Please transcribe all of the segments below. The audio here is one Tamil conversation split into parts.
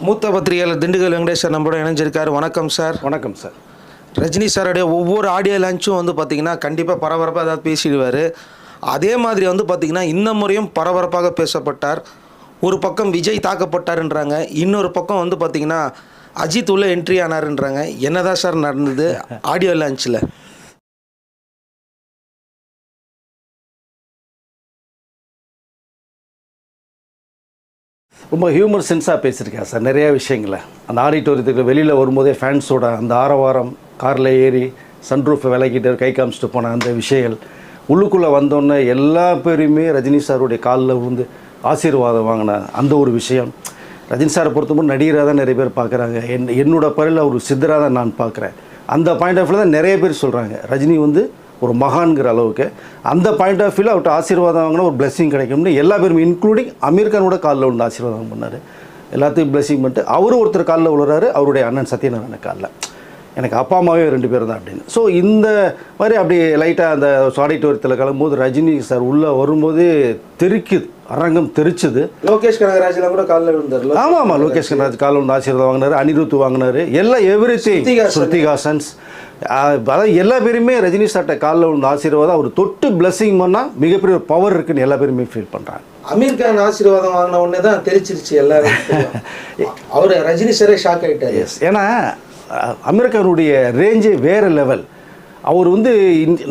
மூத்த பத்திரிகையாளர் திண்டுக்கல் வெங்கடேஷ் நம்மளோட இணைஞ்சிருக்காரு. வணக்கம் சார். வணக்கம் சார். ரஜினி சாருடைய ஒவ்வொரு ஆடியோ லான்ச்சும் வந்து பார்த்திங்கன்னா கண்டிப்பாக பரபரப்பாக ஏதாவது பேசிடுவார். அதே மாதிரி வந்து பார்த்திங்கன்னா இந்த முறையும் பரபரப்பாக பேசப்பட்டார். ஒரு பக்கம் விஜய் தாக்கப்பட்டாருன்றாங்க. இன்னொரு பக்கம் வந்து பார்த்திங்கன்னா அஜித் உள்ள என்ட்ரி ஆனாருன்றாங்க. என்னதான் சார் நடந்தது ஆடியோ லான்ச்சில் ரொம்ப ஹியூமர் சென்ஸாக பேசியிருக்கேன் சார் நிறையா விஷயங்களை. அந்த ஆடிட்டோரியத்துக்கு வெளியில் வரும்போதே ஃபேன்ஸோட அந்த ஆரவாரம் காரில் ஏறி சன்ரூஃபை விலகிட்டு கை காமிச்சிட்டு போன அந்த விஷயங்கள். உள்ளுக்குள்ளே வந்தோடனே எல்லா பேருமே ரஜினி சாருடைய காலில் விழுந்து ஆசீர்வாதம் வாங்கின அந்த ஒரு விஷயம். ரஜினி சாரை பொறுத்தவரை நடிகராக தான் நிறைய பேர் பார்க்குறாங்க. என் என்னோட பரில் ஒரு சித்தராக தான் நான் பார்க்குறேன். அந்த பாயிண்ட் ஆஃப் தான் நிறைய பேர் சொல்கிறாங்க ரஜினி வந்து ஒரு மகான்கிற அளவுக்கு அந்த பாயிண்ட் ஆஃப் வியூவில் அவர்கிட்ட ஆசீர்வாதம் வாங்கினா ஒரு blessing கிடைக்கும்னு எல்லா பேருமே இன்க்ளூடிங் அமீர் கானோட காலில் விழுந்து ஆசீர்வாதம் பண்ணார். எல்லாத்தையும் blessing பண்ணிட்டு அவரும் ஒருத்தர் காலில் விழுறாரு அவருடைய அண்ணன் சத்யநாராயண காலில். எனக்கு அப்பா அம்மாவே ரெண்டு பேர் தான் அப்படின்னு. ஸோ இந்த மாதிரி அப்படி லைட்டாக அந்த ஆடிட்டோரியத்தில் கிளம்பும்போது ரஜினி சார் உள்ளே வரும்போது தெறிக்குது அரங்கம் தெரிச்சுது. லோகேஷ் கனகராஜ்லாம் கூட காலில் விழுந்தார் ஆமாம் ஆமாம் லோகேஷ் கனராஜ் காலில் வந்து ஆசீர்வாதம் வாங்கினாரு அனிருத் வாங்கினாரு எல்லாம் எவ்ரி திங். ஸ்ருதிகாசன்ஸ் அதாவது எல்லா பேருமே ரஜினி சார்ட்ட காலில் விழுந்த ஆசீர்வாதம் அவர் தொட்டு பிளஸ்ஸிங் பண்ணால் மிகப்பெரிய ஒரு பவர் இருக்குன்னு எல்லா பேருமே ஃபீல் பண்ணுறாங்க அமீர் கான் ஆசீர்வாதம் வாங்கின உடனே தான் தெரிச்சிருச்சு எல்லாரும். அவர் ரஜினி சாரே ஷாக் ஆயிட்டாரு. எஸ் ஏன்னா அஹ், அமெரிக்கானுடைய ரேஞ்சே வேறு லெவல் அவர் வந்து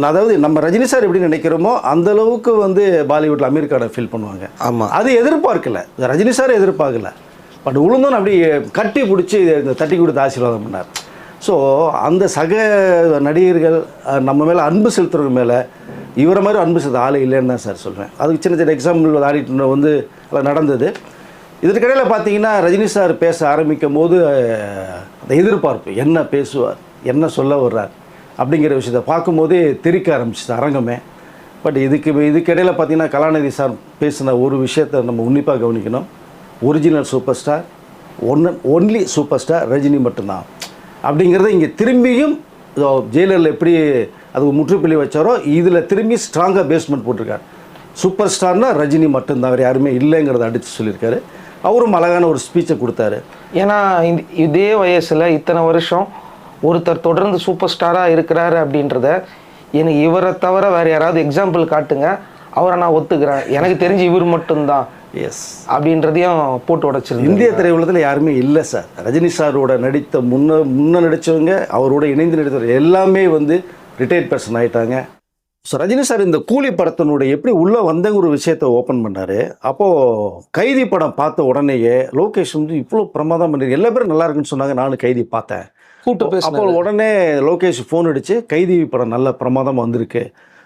அதாவது நம்ம ரஜினி சார் எப்படி நினைக்கிறோமோ அந்த அளவுக்கு வந்து பாலிவுட்டில் அமெரிக்காவை ஃபீல் பண்ணுவாங்க. ஆமாம் அது எதிர்பார்க்கல. ரஜினி சார் எதிர்பார்க்கல. பட் உளுந்தோன்னு அப்படி கட்டி பிடிச்சி தட்டி கொடுத்து ஆசீர்வாதம் பண்ணார். ஸோ அந்த சக நடிகர்கள் நம்ம மேலே அன்பு செலுத்துறவங்க மேலே இவரை மாதிரி அன்பு செலுத்த ஆளே இல்லைன்னு தான் சார் சொல்கிறேன் அதுக்கு சின்ன சின்ன எக்ஸாம்பிள் ஆடிட்டு வந்து அது நடந்தது. இதற்கிடையில் பார்த்தீங்கன்னா ரஜினி சார் பேச ஆரம்பிக்கும் போது அந்த எதிர்பார்ப்பு என்ன பேசுவார் என்ன சொல்ல வர்றார் அப்படிங்கிற விஷயத்த பார்க்கும்போதே தெரிக்க ஆரம்பிச்சிது அரங்கமே. பட் இதுக்கு இதுக்கிடையில் பார்த்தீங்கன்னா கலாநிதி சார் பேசின ஒரு விஷயத்தை நம்ம உன்னிப்பாக கவனிக்கணும். Original super star one only super star Rajini மட்டும்தான். அப்படிங்கிறத இங்கே திரும்பியும் இதோ ஜெயிலரில் எப்படி அது முற்றுப்புள்ளி வச்சாரோ இதில் திரும்பி ஸ்ட்ராங்காக பேஸ்மெண்ட் போட்டிருக்காரு. சூப்பர் ஸ்டார்னால் ரஜினி மட்டும்தான் அவர் யாருமே இல்லைங்கிறத அடித்து சொல்லியிருக்காரு. அவரும் அழகான ஒரு ஸ்பீச்சை கொடுத்தாரு. ஏன்னா இந்த- இதே வயசில் இத்தனை வருஷம் ஒருத்தர் தொடர்ந்து சூப்பர் ஸ்டாராக இருக்கிறாரு அப்படின்றத எனக்கு இவரை தவிர வேறு யாராவது எக்ஸாம்பிள் காட்டுங்க. அவரை நான் ஒத்துக்கிறேன். எனக்கு தெரிஞ்சு இவர் மட்டும்தான். எஸ் அப்படின்றதையும் போட்டு உடைச்சிருந்தேன் இந்திய திரையுலகத்தில் யாருமே இல்லை சார். ரஜினி சாரோட நடித்த முன்ன முன்ன நடித்தவங்க அவரோட இணைந்து நடித்தவர் எல்லாமே வந்து ரிட்டையர்ட் பர்சன் ஆயிட்டாங்க. ஸோ ரஜினி சார் இந்த கூலி படத்தினுடைய எப்படி உள்ளே வந்தங்க ஒரு விஷயத்தை ஓப்பன் பண்ணார். அப்போது கைதி படம் பார்த்த உடனேயே லோகேஷ் வந்து இவ்வளோ பிரமாதம் பண்ணி எல்லா பேரும் நல்லா இருக்குன்னு சொன்னாங்க நானும் கைதி பார்த்தேன். கூட்டு பேச அப்போ உடனே லோகேஷ் ஃபோன் அடித்து கைதி படம் நல்ல பிரமாதம் வந்திருக்கு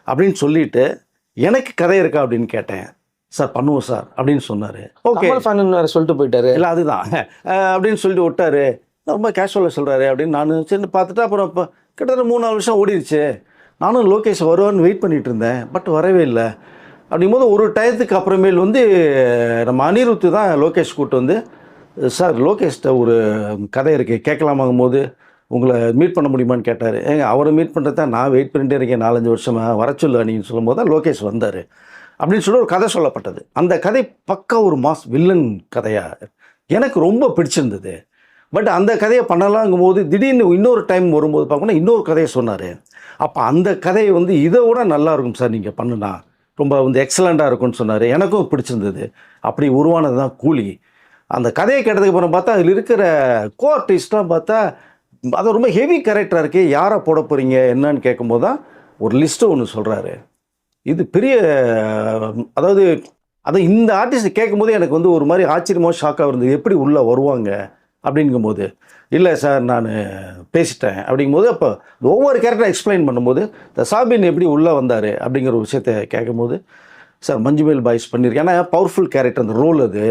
அப்படின்னு சொல்லிட்டு எனக்கு கதை இருக்கா அப்படின்னு கேட்டேன். சார் பண்ணுவோம் சார் அப்படின்னு சொன்னார். ஓகே ஃபேன் வேற சொல்லிட்டு போயிட்டாரு. இல்லை அதுதான். அப்படின்னு சொல்லிட்டு விட்டாரு. ரொம்ப கேஷுவலாக சொல்கிறாரு அப்படின்னு நான் சரி பார்த்துட்டு அப்புறம் இப்போ கிட்டத்தட்ட மூணு நாலு வருஷம் ஓடிடுச்சு நானும் லோகேஷ் வருவான்னு வெயிட் பண்ணிட்டு இருந்தேன் பட் வரவே இல்லை. அப்படிங்கும்போது ஒரு டயத்துக்கு அப்புறமேல் வந்து நம்ம அனிருத்து தான் லோகேஷ் கூட்டு வந்து சார் லோகேஷ்கிட்ட ஒரு கதை இருக்குது கேட்கலாமாங்கும் போது உங்களை மீட் பண்ண முடியுமான்னு கேட்டார். ஏங்க அவரை மீட் பண்ணுறது தான் நான் வெயிட் பண்ணிட்டே இருக்கேன் நாலஞ்சு வருஷமாக வர சொல்லு அணின்னு சொல்லும்போது தான் லோகேஷ் வந்தார். அப்படின்னு சொல்லி ஒரு கதை சொல்லப்பட்டது. அந்த கதை பக்கா ஒரு மாஸ் வில்லன் கதையாக எனக்கு ரொம்ப பிடிச்சிருந்தது. பட் அந்த கதையை பண்ணலாங்கும் போது திடீர்னு இன்னொரு டைம் வரும்போது பார்க்கணும்னா இன்னொரு கதையை சொன்னார். அப்போ அந்த கதையை வந்து இதை விட நல்லா இருக்கும் சார் நீங்கள் பண்ணுனா. ரொம்ப வந்து எக்ஸலண்ட்டாக இருக்கும்னு சொன்னார். எனக்கும் பிடிச்சிருந்தது. அப்படி உருவானது தான் கூலி. அந்த கதையை கேட்டதுக்கு அப்புறம் பார்த்தா அதில் இருக்கிற கோ ஆர்டிஸ்ட்லாம் பார்த்தா அது ரொம்ப ஹெவி கேரக்டராக இருக்கே. யாரை போட போகிறீங்க என்னன்னு கேட்கும்போது தான் ஒரு லிஸ்ட்டு ஒன்று சொல்கிறாரு இது பெரிய அதாவது அதை இந்த ஆர்டிஸ்ட் கேட்கும்போது எனக்கு வந்து ஒரு மாதிரி ஆச்சரியமாக ஷாக்காக இருந்தது. எப்படி உள்ளே வருவாங்க? அப்படிங்கும்போது இல்லை சார் நான் பேசிட்டேன். அப்படிங்கும்போது அப்போ ஒவ்வொரு கேரக்டரை எக்ஸ்பிளைன் பண்ணும்போது இந்த சாபின் எப்படி உள்ளே வந்தார்? அப்படிங்கிற ஒரு விஷயத்தை கேட்கும்போது சார் மஞ்சுமேல் பாய்ஸ் பண்ணியிருக்கேன் ஏன்னா பவர்ஃபுல் கேரக்டர் அந்த ரோல் அது.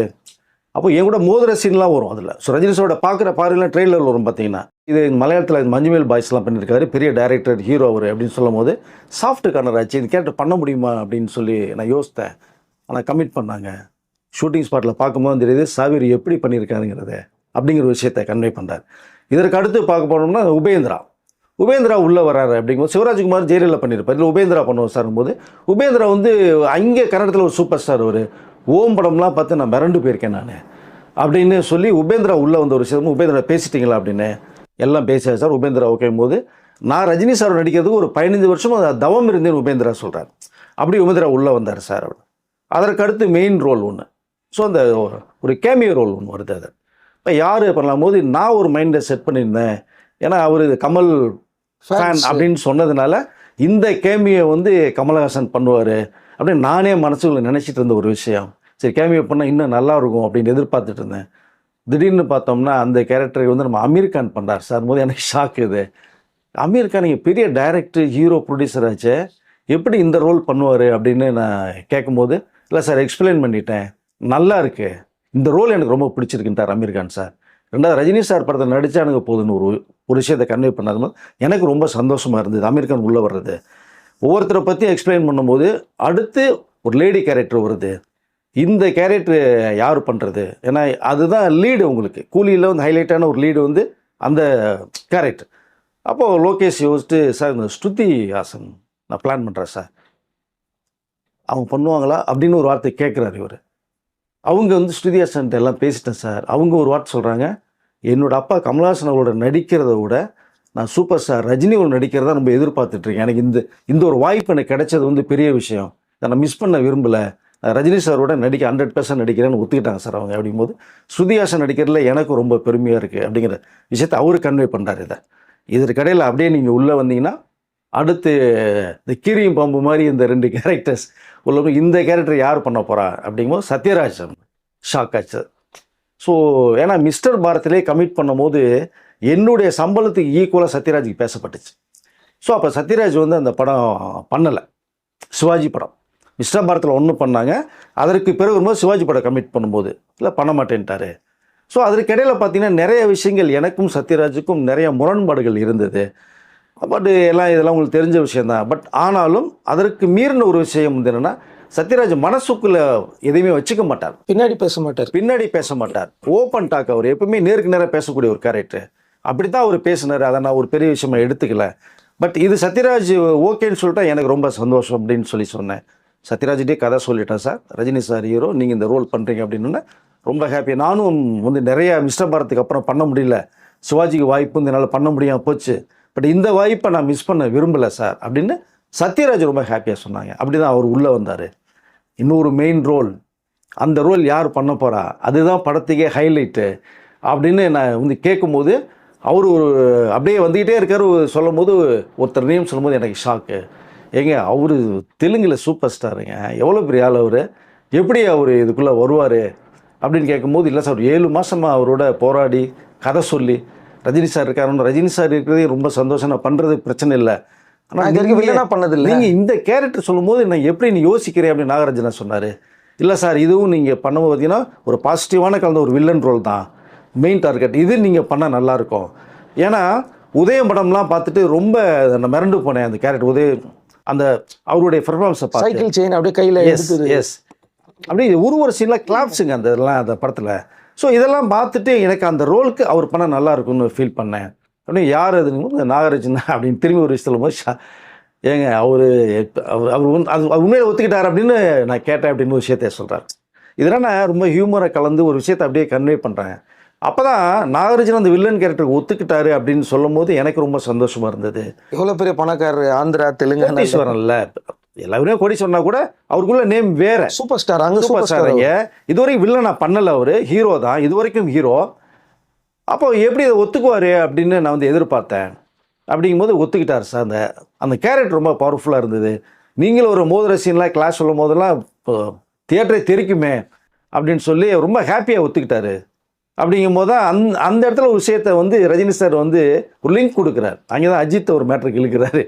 அப்போ என் கூட மோதிர சீன்லாம் வரும் அதில். ஸோ ரஜினிஷோட பார்க்குற பார்வையெல்லாம் ட்ரெயிலர் வரும் பார்த்தீங்கன்னா இது மலையாளத்தில் மஞ்சுமேல் பாய்ஸ்லாம் பண்ணியிருக்காரு பெரிய டைரக்டர் ஹீரோ அவர் அப்படின்னு சொல்லும் போது சாஃப்ட் கார்னர் ஆச்சு இந்த கேரக்டர் பண்ண முடியுமா அப்படின்னு சொல்லி நான் யோசித்தேன். ஆனால் கமிட் பண்ணாங்க. ஷூட்டிங் ஸ்பாட்டில் பார்க்கும்போது தெரியுது சாவிரி எப்படி பண்ணியிருக்காருங்கிறத அப்படிங்கிற விஷயத்தை கன்வே பண்ணுறாரு இதற்கு அடுத்து பார்க்க போனோம்னா உபேந்திரா. உபேந்திரா உள்ளே வராரு அப்படிங்கும்போது சிவராஜ்குமார் ஜெயலலிதா பண்ணியிருப்பார் இல்லை உபேந்திரா பண்ணுவோம் சார் போது உபேந்திரா வந்து அங்கே கன்னடத்தில் ஒரு சூப்பர் ஸ்டார் ஒரு ஓம் படம்லாம் பார்த்து நான் மிரண்டு போயிருக்கேன் நான். அப்படின்னு சொல்லி உபேந்திரா உள்ளே வந்த ஒரு விஷயம் உபேந்திரா பேசிட்டீங்களா அப்படின்னு எல்லாம் பேசியாச்சு சார். உபேந்திரா ஓகேம் போது நான் ரஜினி சார் நடிக்கிறதுக்கு ஒரு பதினஞ்சு வருஷம் தவம் இருந்தேன்னு உபேந்திரா சொல்கிறார் அப்படி உபேந்திரா உள்ளே வந்தார் சார் அவர். அதற்கு அடுத்து மெயின் ரோல் ஒன்று ஸோ அந்த ஒரு கேமியோ ரோல் ஒன்று வருது அது. இப்போ யார் பண்ணலாம் போது நான் ஒரு மைண்டை செட் பண்ணியிருந்தேன். ஏன்னா அவர் கமல் ஃபேன். அப்படின்னு சொன்னதுனால இந்த கேமியை வந்து கமலஹாசன் பண்ணுவார். அப்படின்னு நானே மனசுக்குள்ள நினச்சிட்டு இருந்த ஒரு விஷயம். சரி கேமியோ பண்ணால் இன்னும் நல்லா இருக்கும் அப்படின்னு எதிர்பார்த்துட்டு இருந்தேன். திடீர்னு பார்த்தோம்னா அந்த கேரக்டரை வந்து நம்ம அமீர் கான் பண்ணார் சார். போது எனக்கு ஷாக் இது. அமீர் கான் நீங்கள் பெரிய டைரக்டர் ஹீரோ ப்ரொடியூசர் ஆச்சு. எப்படி இந்த ரோல் பண்ணுவார் அப்படின்னு நான் கேட்கும்போது இல்லை சார் எக்ஸ்பிளைன் பண்ணிட்டேன். நல்லா இருக்கு. இந்த ரோல் எனக்கு ரொம்ப பிடிச்சிருக்குன்ட்டார் அமீர் கான் சார். ரெண்டாவது ரஜினி சார் படத்தில் நடிச்சா எனக்கு போதுன்னு ஒரு ஒரு விஷயத்தை கன்வே பண்ணாது எனக்கு ரொம்ப சந்தோஷமாக இருந்தது. அமீர் கான் உள்ளே வர்றது. ஒவ்வொருத்தரை பற்றி எக்ஸ்பிளைன் பண்ணும்போது அடுத்து ஒரு லேடி கேரக்டர் வருது. இந்த கேரக்டர் யார் பண்ணுறது ஏன்னா அதுதான் லீடு உங்களுக்கு. கூலியில் வந்து ஹைலைட்டான ஒரு லீடு வந்து அந்த கேரக்டர் அப்போது லோகேஷ் யோசிச்சுட்டு சார் இந்த ஸ்ருதி ஹாசன் நான் பிளான் பண்ணுறேன் சார். அவங்க பண்ணுவாங்களா? அப்படின்னு ஒரு வார்த்தை கேட்குறாரு இவர். அவங்க வந்து ஸ்ருதி ஹாசன்ட்ட எல்லாம் பேசிட்டேன் சார். அவங்க ஒரு வார்த்தை சொல்கிறாங்க என்னோடய அப்பா கமல்ஹாசன் அவரோட நடிக்கிறத விட நான் சூப்பர் ஸ்டார் ரஜினி அவர்கள் நடிக்கிறதா நம்ம எதிர்பார்த்துட்ருக்கேன். எனக்கு இந்த இந்த ஒரு வாய்ப்பு எனக்கு கிடைச்சது வந்து பெரிய விஷயம். இதை நான் மிஸ் பண்ண விரும்பலை. ரஜினி சாரோட நடிக்க ஹண்ட்ரட் பர்சன்ட் நடிக்கிறேன்னு ஒத்துக்கிட்டாங்க சார் அவங்க அப்படிங்கும்போது ஸ்ருதிஹாசன் நடிக்கிறதுல எனக்கு ரொம்ப பெருமையாக இருக்குது அப்படிங்கிற விஷயத்தை அவர் கன்வே பண்ணுறாரு இதை. இதற்கிடையில் அப்படியே நீங்கள் உள்ளே வந்தீங்கன்னா அடுத்து இந்த கீரியும் பாம்பு மாதிரி இந்த ரெண்டு கேரக்டர்ஸ் உள்ள இந்த கேரக்டர் யார் பண்ண போகிறா அப்படிங்கும்போது சத்யராஜ் ஷாக் ஆச்சு. ஸோ ஏன்னா மிஸ்டர் பாரத்திலே கமிட் பண்ணும்போது என்னுடைய சம்பளத்துக்கு ஈக்குவலாக சத்யராஜுக்கு பேசப்பட்டுச்சு. ஸோ அப்போ சத்யராஜ் வந்து அந்த படம் பண்ணலை. சிவாஜி படம். மிஸ்டர் பாரத்தில் ஒன்று பண்ணாங்க. அதற்கு பிறகு வரும்போது சிவாஜி படம் கமிட் பண்ணும்போது. இல்லை பண்ண மாட்டேன்ட்டாரு. ஸோ அதற்கு இடையில பார்த்தீங்கன்னா நிறைய விஷயங்கள் எனக்கும் சத்யராஜுக்கும் நிறைய முரண்பாடுகள் இருந்தது. பட் எல்லாம் இதெல்லாம் உங்களுக்கு தெரிஞ்ச விஷயந்தான் பட் ஆனாலும் அதற்கு மீறின ஒரு விஷயம் வந்து என்னென்னா சத்யராஜ் மனசுக்குள்ள எதையுமே வச்சுக்க மாட்டார். பின்னாடி பேச மாட்டார். பின்னாடி பேச மாட்டார். ஓப்பன் டாக் அவர் எப்பவுமே நேருக்கு நேராக பேசக்கூடிய ஒரு கேரக்டர் அப்படி தான் அவர் பேசினார். அதை நான் ஒரு பெரிய விஷயமா எடுத்துக்கல. பட் இது சத்யராஜ் ஓகேன்னு சொல்லிட்டா எனக்கு ரொம்ப சந்தோஷம் அப்படின்னு சொல்லி சொன்னேன். சத்யராஜ்டே கதை சொல்லிட்டேன் சார். ரஜினி சார் ஹீரோ நீங்கள் இந்த ரோல் பண்ணுறீங்க அப்படின்னு ரொம்ப ஹாப்பி நானும் வந்து நிறைய மிஸ்டர் பாரத்துக்கு அப்புறம் பண்ண முடியல. சிவாஜிக்கு வாய்ப்பு வந்து என்னால் பண்ண முடியாமல் போச்சு. பட் இந்த வாய்ப்பை நான் மிஸ் பண்ண விரும்பலை சார் அப்படின்னு சத்யராஜ் ரொம்ப ஹாப்பியாக சொன்னாங்க. அப்படி தான் அவர் உள்ளே வந்தார். இன்னொரு மெயின் ரோல் அந்த ரோல் யார் பண்ண போகிறா அதுதான் படத்துக்கே ஹைலைட்டு அப்படின்னு நான் வந்து கேட்கும்போது அவர் ஒரு அப்படியே வந்துக்கிட்டே இருக்கார் சொல்லும் போது ஒருத்தர் நேம் சொல்லும்போது எனக்கு ஷாக்கு ஏங்க அவர் தெலுங்கில் சூப்பர் ஸ்டாருங்க எவ்வளோ பெரிய ஆள் அவர்? எப்படி அவர் இதுக்குள்ளே வருவார்? அப்படின்னு கேட்கும்போது இல்லை சார் ஏழு மாதமாக அவரோட போராடி கதை சொல்லி ரஜினி சார் இருக்காருன்னு. ரஜினி சார் இருக்கிறதே ரொம்ப சந்தோஷம். நான் பண்ணுறது பிரச்சனை இல்லை. நான் இது வரைக்கும் பண்ணதில்லை. நீங்கள் இந்த கேரக்டர் சொல்லும்போது நான் எப்படி நீ யோசிக்கிறேன் அப்படின்னு நாகராஜனா சொன்னார். இல்லை சார் இதுவும் நீங்கள் பண்ணும்போது பார்த்தீங்கன்னா ஒரு பாசிட்டிவான கலந்த ஒரு வில்லன் ரோல் தான். மெயின் டார்கெட் இது நீங்கள் பண்ணால் நல்லாயிருக்கும் ஏன்னா உதயம் படம்லாம் பார்த்துட்டு ரொம்ப நான் மிரண்டு போனேன் அந்த கேரக்டர் உதய அந்த அவருடைய பெர்ஃபார்மன்ஸை பார்த்து. சைக்கிள் செயின் அப்படியே கையில எஸ் எஸ் அப்படியே ஒரு ஒரு சீனில் கிளாப்ஸுங்க அந்த இதெல்லாம் அந்த படத்தில். ஸோ இதெல்லாம் பார்த்துட்டு எனக்கு அந்த ரோலுக்கு அவர் பண்ணால் நல்லா இருக்கும்னு ஃபீல் பண்ணேன். அப்படின்னு யார் அதுன்னு நாகராஜன் அப்படின்னு திரும்பி ஒரு விஷயத்தில் போது ஏங்க அவர் அவர் அவர் அது உண்மையை ஒத்துக்கிட்டார் அப்படின்னு நான் கேட்டேன் அப்படின்னு ஒரு விஷயத்த சொல்கிறார் இதெல்லாம் நான் ரொம்ப ஹியூமரை கலந்து ஒரு விஷயத்தை அப்படியே கன்வே பண்ணுறேன் அப்போ தான் நாகராஜன் அந்த வில்லன் கேரக்டருக்கு ஒத்துக்கிட்டாரு அப்படின்னு சொல்லும் போது எனக்கு ரொம்ப சந்தோஷமாக இருந்தது. எவ்வளவு பெரிய பணக்காரர்? ஆந்திரா தெலுங்கானா கோடீஸ்வரன்ல. எல்லாருமே கோடீஸ்வரனா கூட அவருக்குள்ள நேம் வேற. சூப்பர் ஸ்டார் அங்க சூப்பர் ஸ்டார் ஸ்டாருங்க இதுவரைக்கும் வில்லன் நான் பண்ணல அவரு. ஹீரோ தான். இது வரைக்கும் ஹீரோ அப்போ எப்படி இதை ஒத்துக்குவாரு அப்படின்னு நான் வந்து எதிர்பார்த்தேன். அப்படிங்கும்போது ஒத்துக்கிட்டார் சார். அந்த அந்த கேரக்டர் ரொம்ப பவர்ஃபுல்லாக இருந்தது. நீங்களும் ஒரு மோதிர சீன்லாம் கிளாஸ் சொல்லும் போதெல்லாம் தியேட்டரே தெரிக்குமே அப்படின்னு சொல்லி ரொம்ப ஹாப்பியாக ஒத்துக்கிட்டாரு. அப்படிங்கும் போது தான் அந் அந்த இடத்துல ஒரு விஷயத்தை வந்து ரஜினி சார் வந்து ஒரு லிங்க் கொடுக்குறாரு. அங்கே தான் அஜித் ஒரு மேட்ருக்கு இழுக்கிறாரு.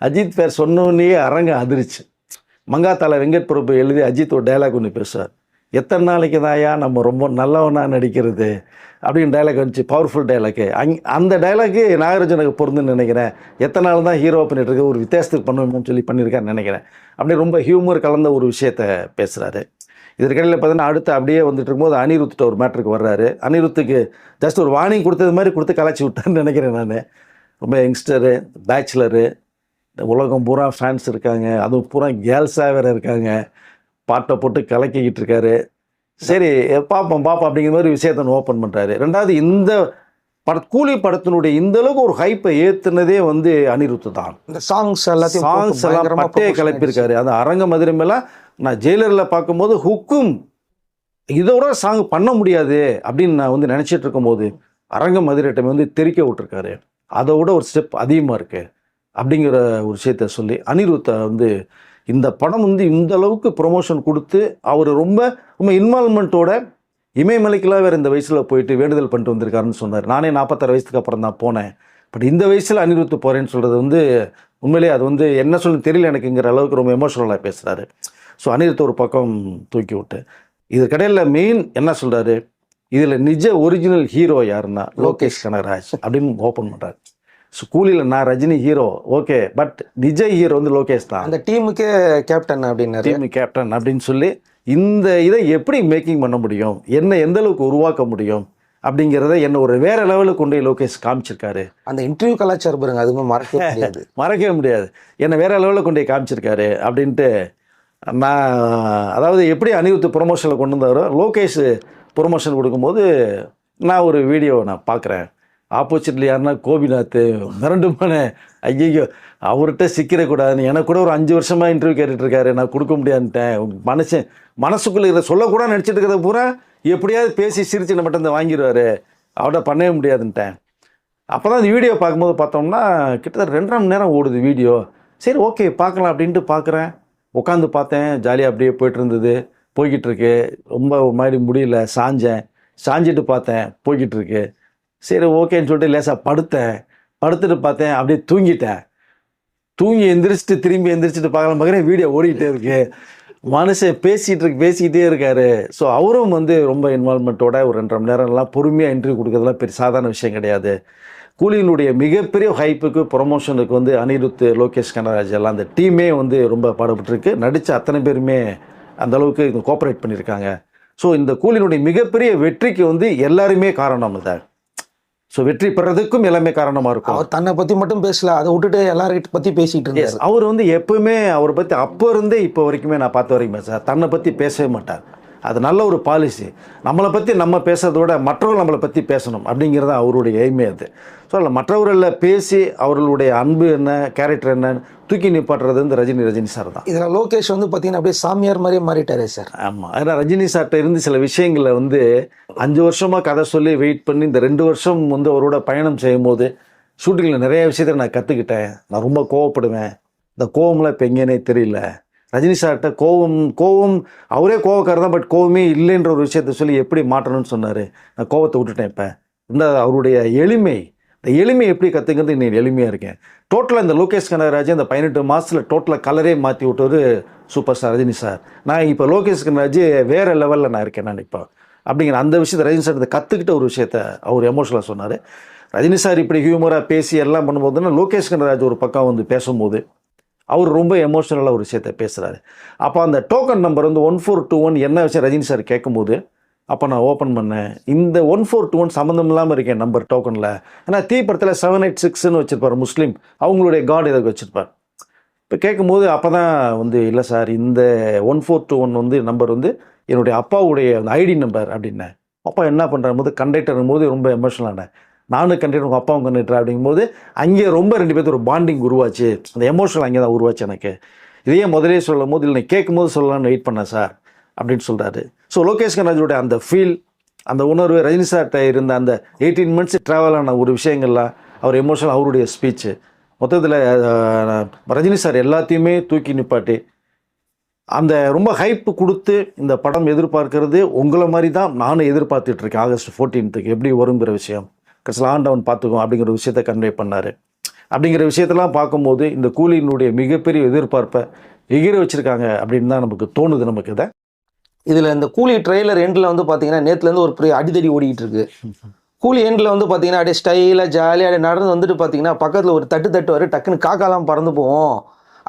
அஜித் பேர் சொன்னோன்னே அரங்கம் அதிர்ச்சு. மங்காத்தால வெங்கட் பிரபு எழுதி அஜித் ஒரு டைலாக் ஒன்று பேசுவார். எத்தனை நாளைக்கு தாயா நம்ம ரொம்ப நல்லவனாக நடிக்கிறது? அப்படின்னு டைலாக் வந்துச்சு. பவர்ஃபுல் டைலாக்கு அங் அந்த டைலாக்கு நாகராஜனுக்கு பொருந்துன்னு நினைக்கிறேன். எத்தனை நாள் தான் ஹீரோ பண்ணிட்டு இருக்க ஒரு வித்தியாசத்துக்கு பண்ணுவோம்னு சொல்லி பண்ணியிருக்கான்னு நினைக்கிறேன். அப்படியே ரொம்ப ஹியூமர் கலந்த ஒரு விஷயத்த பேசுகிறாரு இதற்கிடையில் பார்த்தீங்கன்னா அடுத்து அப்படியே வந்துட்டு இருக்கும்போது அனிருத்துட்ட ஒரு மேட்ருக்கு வர்றாரு. அனிருத்துக்கு ஜஸ்ட் ஒரு வார்னிங் கொடுத்தது மாதிரி கொடுத்து கலாச்சி விட்டான்னு நினைக்கிறேன் நான். ரொம்ப யங்ஸ்டரு பேச்சுலரு உலகம் பூரா ஃபேன்ஸ் இருக்காங்க. அதுவும் பூரா கேர்ள்ஸாக வேறு இருக்காங்க. பாட்டை போட்டு கலக்கிக்கிட்டு இருக்காரு. சரி பார்ப்போம் பார்ப்போம் அப்படிங்கிற மாதிரி விஷயத்தை ஓப்பன் பண்ணுறாரு ரெண்டாவது இந்த பட கூலி படத்தினுடைய இந்த அளவுக்கு ஒரு ஹைப்பை ஏற்றுனதே வந்து அனிருத்து தான். இந்த சாங்ஸ் எல்லாத்தையும் போட்டு சாங்ஸ் எல்லாம் promotion கிளப்பியிருக்காரு. அந்த அரங்க மதுரமெல்லாம் நான் ஜெயிலரில் பார்க்கும்போது ஹுக்கும் இதோட சாங் பண்ண முடியாது அப்படின்னு நான் வந்து நினச்சிட்டு இருக்கும்போது அரங்க மதுரைட்டம் வந்து தெரிக்க விட்டுருக்காரு. அதை விட ஒரு ஸ்டெப் அதிகமாக இருக்கு அப்படிங்கிற ஒரு விஷயத்த சொல்லி அனிருத்தை வந்து இந்த படம் வந்து இந்த அளவுக்கு ப்ரொமோஷன் கொடுத்து அவர் ரொம்ப ரொம்ப இன்வால்மெண்ட்டோட இமயமலைக்கெல்லாம் வேறு இந்த வயசில் போயிட்டு வேண்டுதல் பண்ணிட்டு வந்திருக்காருன்னு சொன்னார். நானே நாற்பத்தாறு வயசுக்கு அப்புறம் தான் போனேன். பட் இந்த வயசில் அனிருத்து போகிறேன்னு சொல்கிறது வந்து உண்மையிலேயே அது வந்து என்ன சொல்லு தெரியல எனக்குங்கிற அளவுக்கு ரொம்ப எமோஷனலாக பேசுகிறாரு ஸோ அனிருத் ஒரு பக்கம் தூக்கி விட்டு இதற்கிடையில் மெயின் என்ன சொல்கிறாரு இதில் நிஜ ஒரிஜினல் ஹீரோ யாருன்னா லோகேஷ் கனகராஜ் அப்படின்னு ஓப்பன் பண்ணுறாரு ஸோ கூலியில் நான் ரஜினி ஹீரோ ஓகே பட் நிஜ ஹீரோ வந்து லோகேஷ் தான். அந்த டீமுக்கே கேப்டன் அப்படின்னாரு. டீம் கேப்டன் அப்படின்னு சொல்லி இந்த இதை எப்படி மேக்கிங் பண்ண முடியும்? என்ன எந்த அளவுக்கு உருவாக்க முடியும்? அப்படிங்கிறத என்ன ஒரு வேற லெவலுக்கு கொண்டு போய் லோகேஷ் காமிச்சிருக்காரு. அந்த இன்டர்வியூ கலாச்சாரம் பாருங்க அதுவுமே மறக்கவே முடியாது. மறக்கவே முடியாது. என்னை வேற லெவலில் கொண்டு போய் காமிச்சிருக்காரு அப்படின்ட்டு நான் அதாவது எப்படி அனிருத் ப்ரொமோஷனில் கொண்டு வந்தாரோ லோகேஷ் ப்ரொமோஷன் கொடுக்கும்போது நான் ஒரு வீடியோ நான் பார்க்குறேன். ஆப்போசிட்டில் யாருன்னா கோபிநாத் மிரண்டுமான ஐயோ அவர்கிட்ட சிக்கிடக்கூடாதுன்னு எனக்கு கூட ஒரு அஞ்சு வருஷமாக இன்டர்வியூ கேட்டுட்டு இருக்காரு நான் கொடுக்க முடியாதுன்ட்டேன். மனுஷன் மனசுக்குள்ளே இதை சொல்லக்கூட நினச்சிட்டு இருக்கிறத பூரா எப்படியாவது பேசி சிரிச்சு நம்ம மட்டும் வாங்கிடுவாரு. அவர்கிட்ட பண்ணவே முடியாதுன்ட்டேன். அப்போ தான் இந்த வீடியோ பார்க்கும்போது பார்த்தோம்னா கிட்டத்தட்ட ரெண்டரை மணி நேரம் ஓடுது வீடியோ சரி ஓகே பார்க்கலாம் அப்படின்ட்டு பார்க்குறேன். உட்காந்து பார்த்தேன் ஜாலியாக அப்படியே போயிட்டு இருந்தது போய்கிட்டு இருக்கு ரொம்ப ஒரு மாதிரி முடியல. சாஞ்சேன். சாஞ்சிட்டு பார்த்தேன். போய்கிட்டு இருக்கு சரி ஓகேன்னு சொல்லிட்டு லேசாக படுத்தேன். படுத்துட்டு பார்த்தேன். அப்படியே தூங்கிட்டேன். தூங்கி எந்திரிச்சிட்டு திரும்பி எந்திரிச்சிட்டு பார்க்கலாம் பார்க்குறேன். வீடியோ ஓடிக்கிட்டே இருக்கு. மனுஷன் பேசிகிட்டு இருக்கு பேசிக்கிட்டே இருக்காரு. ஸோ அவரும் வந்து ரொம்ப இன்வால்மெண்ட்டோட ஒரு ரெண்டரை மணி நேரம்லாம் பொறுமையாக இன்டர்வியூ கொடுக்கறதுலாம் பெரிய சாதாரண விஷயம் கிடையாது. கூலியினுடைய மிகப்பெரிய ஹைப்புக்கு ப்ரொமோஷனுக்கு வந்து அனிருத் லோகேஷ் கனராஜ் எல்லாம் அந்த டீமே வந்து ரொம்ப பாடுபட்டிருக்கு. நடித்த அத்தனை பேருமே அந்த அளவுக்கு இது கோஆப்ரேட் பண்ணியிருக்காங்க ஸோ இந்த கூலியினுடைய மிகப்பெரிய வெற்றிக்கு வந்து எல்லாருமே காரணம் இதை. ஸோ வெற்றி பெறதுக்கும் எல்லாமே காரணமாக இருக்கும். அவர் தன்னை பத்தி மட்டும் பேசல அதை விட்டுட்டு எல்லார்கிட்ட பத்தி பேசிட்டு எஸ் இருந்தாரு அவர் வந்து எப்பவுமே அவரை பற்றி அப்போ இருந்தே இப்போ வரைக்குமே நான் பார்த்த வரைக்கும் சார் தன்னை பற்றி பேசவே மாட்டார். அது நல்ல ஒரு பாலிசி நம்மளை பற்றி நம்ம பேசுறதை விட மற்றவர்கள் நம்மளை பற்றி பேசணும் அப்படிங்கிறது அவருடைய எய்மே அது. ஸோ அதில் மற்றவர்களில் பேசி அவர்களுடைய அன்பு என்ன கேரக்டர் என்னன்னு தூக்கி நிப்பாட்டுறது வந்து ரஜினி ரஜினி சார் தான். இதுல லோகேஷ் வந்து பாத்தீங்கன்னா அப்படியே சாமியார் மாதிரியே மாறிட்டாரே சார் ஆமாம் ஏன்னா ரஜினி சார்ட்ட இருந்து சில விஷயங்களை வந்து அஞ்சு வருஷமாக கதை சொல்லி வெயிட் பண்ணி இந்த ரெண்டு வருஷம் வந்து அவரோட பயணம் செய்யும்போது ஷூட்டிங்கில் நிறைய விஷயத்தை நான் கற்றுக்கிட்டேன் நான் ரொம்ப கோவப்படுவேன். இந்த கோவம்லாம் இப்போ எங்கேனே தெரியல. ரஜினி சார்கிட்ட கோவம் கோவம் அவரே கோவக்காரர் தான் பட் கோவமே இல்லைன்ற ஒரு விஷயத்த சொல்லி எப்படி மாற்றணும்னு சொன்னார். நான் கோவத்தை விட்டுட்டேன் இப்போ. இந்த அவருடைய எளிமை இந்த எளிமை எப்படி கற்றுக்கிறது இன்னைக்கு எளிமையாக இருக்கேன். டோட்டலாக இந்த லோகேஷ் கனகராஜ் இந்த பதினெட்டு மாதத்தில் டோட்டலாக கலரே மாற்றி விட்டது சூப்பர் ஸ்டார் ரஜினி சார். நான் இப்போ லோகேஷ் கனகராஜ் வேறு லெவலில் நான் இருக்கேன் நான் இப்போ. அப்படிங்கிற அந்த விஷயத்தை ரஜினி சார் இதை கற்றுக்கிட்ட ஒரு விஷயத்த அவர் எமோஷனலாக சொன்னார். ரஜினி சார் இப்படி ஹியூமராக பேசி எல்லாம் பண்ணும்போதுன்னா லோகேஷ் கனகராஜ் ஒரு பக்கம் வந்து பேசும்போது அவர் ரொம்ப எமோஷனலாக ஒரு விஷயத்த பேசுகிறாரு அப்போ அந்த டோக்கன் நம்பர் வந்து ஒன் ஃபோர் டூ ஒன் என்ன விஷயம்? ரஜினி சார் கேட்கும்போது அப்போ நான் ஓப்பன் பண்ணேன். இந்த ஒன் ஃபோர் டூ ஒன் சம்மந்தம் இல்லாமல் இருக்கேன் நம்பர் டோக்கனில் ஏன்னா தீபடத்தில் செவன் எயிட் சிக்ஸ்னு வச்சுருப்பார் முஸ்லீம். அவங்களுடைய காட் இதை வச்சுருப்பார். இப்போ கேட்கும்போது அப்போ தான் வந்து இல்லை சார் இந்த ஒன் ஃபோர் டூ ஒன் வந்து நம்பர் வந்து என்னுடைய அப்பாவுடைய அந்த ஐடி நம்பர் அப்படின்னேன். அப்பா என்ன பண்ணுற போது கண்டக்டர் போது ரொம்ப எமோஷனலானேன் நானும் கண்டக்டர் உங்கள் அப்பாவும் கண்டுட்டுறேன் அப்படிங்கும்போது அங்கே ரொம்ப ரெண்டு பேர்த்து ஒரு பாண்டிங் உருவாச்சு. அந்த எமோஷனல் அங்கே தான் உருவாச்சு எனக்கு. இதையே முதலே சொல்லும் போது இல்லை கேட்கும் போது சொல்லலாம்னு வெயிட் பண்ணேன் சார் அப்படின்னு சொல்கிறாரு ஸோ லோகேஷ் கனராஜோட அந்த ஃபீல் அந்த உணர்வு ரஜினி சார்கிட்ட இருந்த அந்த எயிட்டீன் மினிட்ஸ் ட்ராவல் ஆன ஒரு விஷயங்கள்லாம் அவர் எமோஷனல் அவருடைய ஸ்பீச்சு மொத்தத்தில் ரஜினி சார் எல்லாத்தையுமே தூக்கி நிப்பாட்டி அந்த ரொம்ப ஹைப்பு கொடுத்து இந்த படம் எதிர்பார்க்கறது உங்களை மாதிரி தான் நானும் எதிர்பார்த்துட்ருக்கேன் ஆகஸ்ட் ஃபோர்டீன்த்துக்கு எப்படி வருங்கிற விஷயம். கடைசியில் ஆண்டவன் பார்த்துக்கும் அப்படிங்கிற விஷயத்தை கன்வே பண்ணார். அப்படிங்கிற விஷயத்தெல்லாம் பார்க்கும்போது இந்த கூலியினுடைய மிகப்பெரிய எதிர்பார்ப்பை எகிர வச்சுருக்காங்க அப்படின்னு தான் நமக்கு தோணுது நமக்கு இதை. இதில் இந்த கூலி ட்ரெய்லர் எண்டில் வந்து பார்த்தீங்கன்னா நேற்றுலேருந்து ஒரு பெரிய அடிதடி ஓடிக்கிட்டு இருக்கு. கூலி எண்டில் வந்து பார்த்தீங்கன்னா அப்படியே ஸ்டைலாக ஜாலியாக அப்படியே நடந்து வந்துட்டு பார்த்தீங்கன்னா பக்கத்தில் ஒரு தட்டு தட்டு வரும். டக்குன்னு காக்காலாம் பறந்து போவோம்.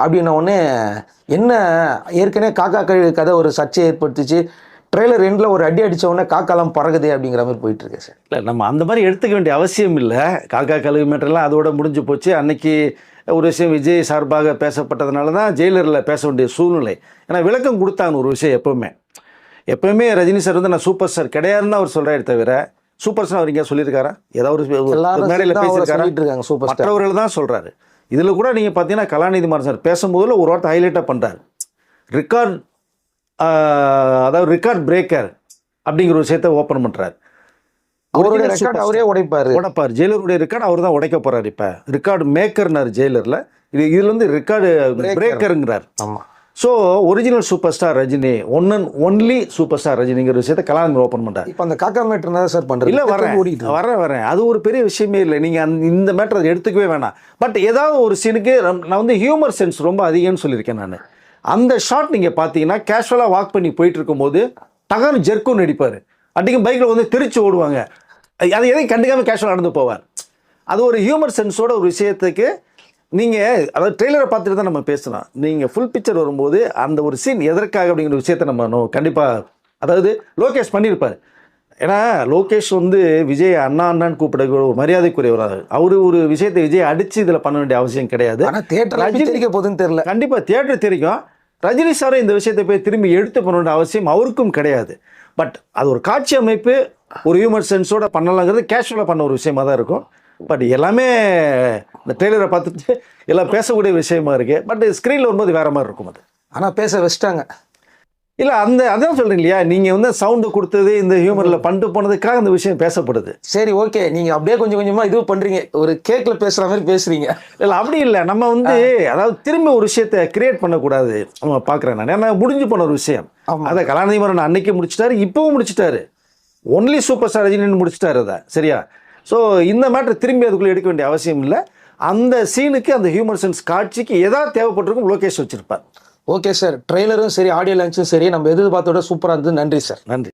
அப்படின்ன உடனே என்ன ஏற்கனவே காக்கா கழுகு கதை ஒரு சர்ச்சை ஏற்படுத்துச்சு. ட்ரெய்லர் எண்டில் ஒரு அடி அடிச்ச உடனே காக்காலாம் பறகுதே அப்படிங்கிற மாதிரி போயிட்டு இருக்கு சார். இல்லை நம்ம அந்த மாதிரி எடுத்துக்க வேண்டிய அவசியம் இல்லை. காக்கா கழுகு மேட்டர்லாம் அதோட முடிஞ்சு போச்சு. அன்னைக்கு ஒரு விஷயம் விஜய் சார்பாக பேசப்பட்டதுனால தான் ஜெயிலரில் பேச வேண்டிய சூழ்நிலை. ஏன்னா விளக்கம் கொடுத்தாங்க ஒரு விஷயம் எப்பவுமே. எப்பவுமே ரஜினி சார் வந்து நான் சூப்பர் ஸ்டார் கிடையாதுன்னு அவர் சொல்றாரு தவிர சூப்பர் ஸ்டார் அவர் எங்கேயா சொல்லியிருக்காரா? ஏதாவது ஒரு மேடையில் பேசியிருக்காரா? சூப்பர் மற்றவர்கள் தான் சொல்றாரு. இதில் கூட நீங்கள் பார்த்தீங்கன்னா கலாநிதி மாறன் சார் பேசும்போதுல ஒரு வார்த்தை ஹைலைட்டாக பண்ணுறாரு ரெக்கார்ட் அதாவது ரெக்கார்ட் பிரேக்கர் அப்படிங்கிற ஒரு விஷயத்தை ஓப்பன் பண்ணுறாரு அவருடைய ரெக்கார்ட் அவரே உடைப்பாரு. உடைப்பார். ஜெயிலருடைய ரெக்கார்டு அவர் தான் உடைக்க போறாரு இப்போ. ரெக்கார்டு மேக்கர்னார் ஜெயிலரில். இது இதுல வந்து ரெக்கார்டு. பிரேக்கருங்கிறார் ஆமா. So original super star Rajini one and only super star ரஜினிங்கிற விஷயத்தை கலாநிதி ஓப்பன் பண்ணுறாரு இப்போ அந்த காக்கா மேட்டர் தான் சார் பண்றது. இல்லை வரேன். வரேன் வரேன் அது ஒரு பெரிய விஷயமே இல்லை. நீங்கள் அந்த இந்த மேட்டர் எடுத்துக்கவே வேணாம். பட் ஏதாவது ஒரு சீனுக்கு நான் வந்து ஹியூமர் சென்ஸ் ரொம்ப அதிகம்னு சொல்லியிருக்கேன் நான். அந்த ஷாட் நீங்கள் பார்த்தீங்கன்னா கேஷுவலாக வாக் பண்ணி போயிட்டு இருக்கும்போது டகான்னு ஜெர்க்கும் நடிப்பார் அன்றைக்கும் பைக்கில் வந்து தெரிச்சு ஓடுவாங்க. அது எதையும் கண்டுக்காம கேஷுவலாக நடந்து போவார். அது ஒரு ஹியூமர் சென்ஸோட ஒரு விஷயத்துக்கு நீங்கள் அதாவது ட்ரெய்லரை பார்த்துட்டு தான் நம்ம பேசலாம். நீங்கள் ஃபுல் பிக்சர் வரும்போது அந்த ஒரு சீன் எதற்காக அப்படிங்கிற விஷயத்தை நம்ம கண்டிப்பாக அதாவது லோகேஷ் பண்ணியிருப்பார். ஏன்னா லோகேஷ் வந்து விஜய் அண்ணா அண்ணான்னு கூப்பிடக்கூடிய ஒரு மரியாதைக்குரியவர் அவர். ஒரு விஷயத்தை விஜய் அடித்து இதில் பண்ண வேண்டிய அவசியம் கிடையாது. ஆனா தியேட்டர்ல ரஜினி- தெரிவிக்க போகுதுன்னு தெரியல. கண்டிப்பாக தியேட்டர் தெரியும். ரஜினி சாரை இந்த விஷயத்தை போய் திரும்பி எடுத்து பண்ண அவசியம் அவருக்கும் கிடையாது. பட் அது ஒரு காட்சி அமைப்பு ஒரு ஹியூமர் சென்ஸோட பண்ணலாங்கிறது கேஷுவலாக பண்ண ஒரு விஷயமா தான் இருக்கும். பட் எல்லாமே இந்த ட்ரெய்லரை பார்த்துட்டு எல்லாம் பேசக்கூடிய விஷயமா இருக்கு. பட் ஸ்க்ரீனில் வரும்போது வேற மாதிரி இருக்கும் அது. ஆனால் பேச வச்சிட்டாங்க. இல்லை அந்த அதான் சொல்கிறீங்க இல்லையா நீங்கள் வந்து சவுண்டு கொடுத்தது இந்த ஹியூமரில் பண்ணிட்டு போனதுக்காக இந்த விஷயம் பேசப்படுது. சரி ஓகே நீங்க அப்படியே கொஞ்சம் கொஞ்சமா இது பண்றீங்க. ஒரு கேக்ல பேசுற மாதிரி பேசுறீங்க. இல்லை அப்படி இல்லை. நம்ம வந்து அதாவது திரும்பி ஒரு விஷயத்தை கிரியேட் பண்ணக்கூடாது. பார்க்குறேன் நான். ஏன்னா முடிஞ்சு போன ஒரு விஷயம். அதை கலாநிதி மாறன் அன்னைக்கு முடிச்சிட்டாரு இப்பவும் முடிச்சிட்டாரு. ஒன்லி சூப்பர் ஸ்டார் ரஜினின்னு முடிச்சிட்டாரு அதை. சரியா? ஸோ இந்த மேட்டர் திரும்பி அதுக்குள்ளே எடுக்க வேண்டிய அவசியம் இல்லை. அந்த சீனுக்கு அந்த ஹியூமர் சென்ஸ் காட்சிக்கு எதாவது தேவைப்பட்டிருக்கும் லோகேஷ் வச்சிருப்பார். ஓகே சார் ட்ரெய்லரும் சரி ஆடியோ லான்ச்சும் சரி. நம்ம எதிர்பார்த்தோட சூப்பராக இருந்தது. நன்றி சார் நன்றி.